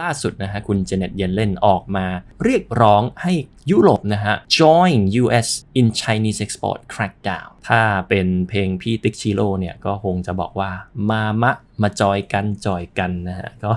ล่าสุดนะฮะคุณเจเน็ตเยนเล่นออกมา เรียกร้องให้ยุโรปนะฮะ join US in Chinese export crackdown ถ้าเป็นเพลงพี่ติ๊กชิโร่เนี่ยก็คงจะบอกว่ามามะมาจอยกันจอยกันนะฮะก็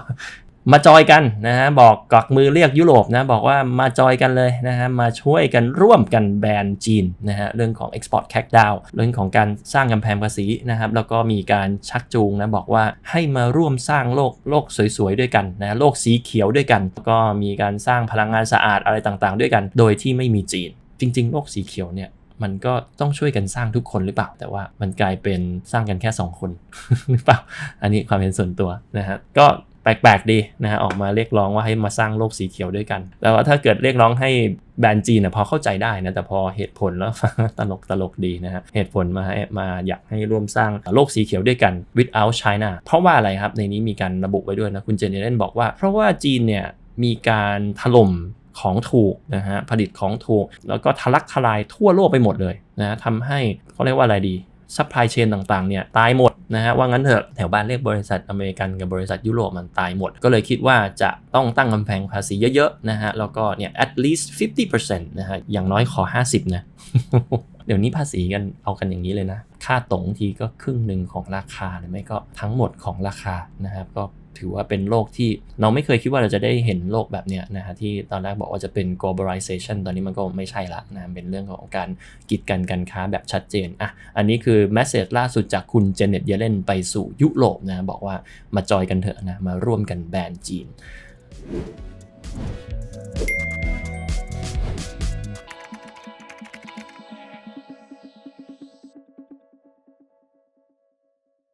มาจอยกันนะฮะบอกกักมือเรียกยุโรปนะบอกว่ามาจอยกันเลยนะฮะมาช่วยกันร่วมกันแบนจีนนะฮะเรื่องของ export crackdown เรื่องของการสร้างกำแพงภาษีนะครับแล้วก็มีการชักจูงนะบอกว่าให้มาร่วมสร้างโลกโลกสวยๆด้วยกันนะโลกสีเขียวด้วยกัน ก็มีการสร้างพลังงานสะอาดอะไรต่างๆ ด้วยกัน โดยที่ไม่มีจีน จริง ๆ โลกสีเขียวเนี่ยมันก็ต้องช่วยกันสร้างทุกคนหรือเปล่า แต่ว่ามันกลายเป็นสร้างกันแค่ 2 คนหรือเปล่า อันนี้ความเห็นส่วนตัวนะฮะก็ แปลกๆดีนะฮะออกมาเรียกร้องว่าให้มาสร้างโลกสีเขียวด้วยกัน แล้วถ้าเกิดเรียกร้องให้แบรนด์จีนนะพอเข้าใจได้นะแต่พอเหตุผลแล้วตลกตลกดีนะฮะเหตุผลมาให้มาอยากให้ร่วมสร้างโลกสีเขียวด้วยกัน without China เพราะว่าอะไรครับในนี้มีการระบุไว้ด้วยนะคุณเจเนเรนบอกว่า เพราะว่าจีนเนี่ยมีการถล่มของถูกนะฮะผลิตของถูก แล้วก็ทะลักทลายทั่วโลกไปหมดเลยนะทำให้เขาเรียกว่าอะไรดีซัพพลายเชนต่างๆเนี่ยตายหมด นะฮะว่างั้นเถอะแถวบ้านเรียกบริษัทอเมริกันกับบริษัทยุโรปมันตายหมด ก็เลยคิดว่าจะต้องตั้งกำแพงภาษีเยอะๆนะฮะแล้วก็เนี่ย at least 50%นะฮะอย่างน้อยขอ 50นะ เดี๋ยวนี้ภาษีกันเอากันอย่างนี้เลยนะ ค่าตรงทีก็ครึ่งหนึ่งของราคาหรือไม่ก็ทั้งหมดของราคานะครับ ก็ถือว่าเป็นโลกที่เราไม่เคยคิดว่าเราจะได้เห็นโลกแบบเนี้ยนะฮะที่ตอนแรกบอกว่าจะเป็น globalization ตอนนี้มันก็ไม่ใช่ละนะเป็นเรื่องของการกีดกันการค้าแบบชัดเจนอะอันนี้คือ message ล่าสุดจากคุณเจเน็ตเยเลนไปสู่ยุโรปนะบอกว่ามาจอยกันเถอะนะมาร่วมกันแบนจีน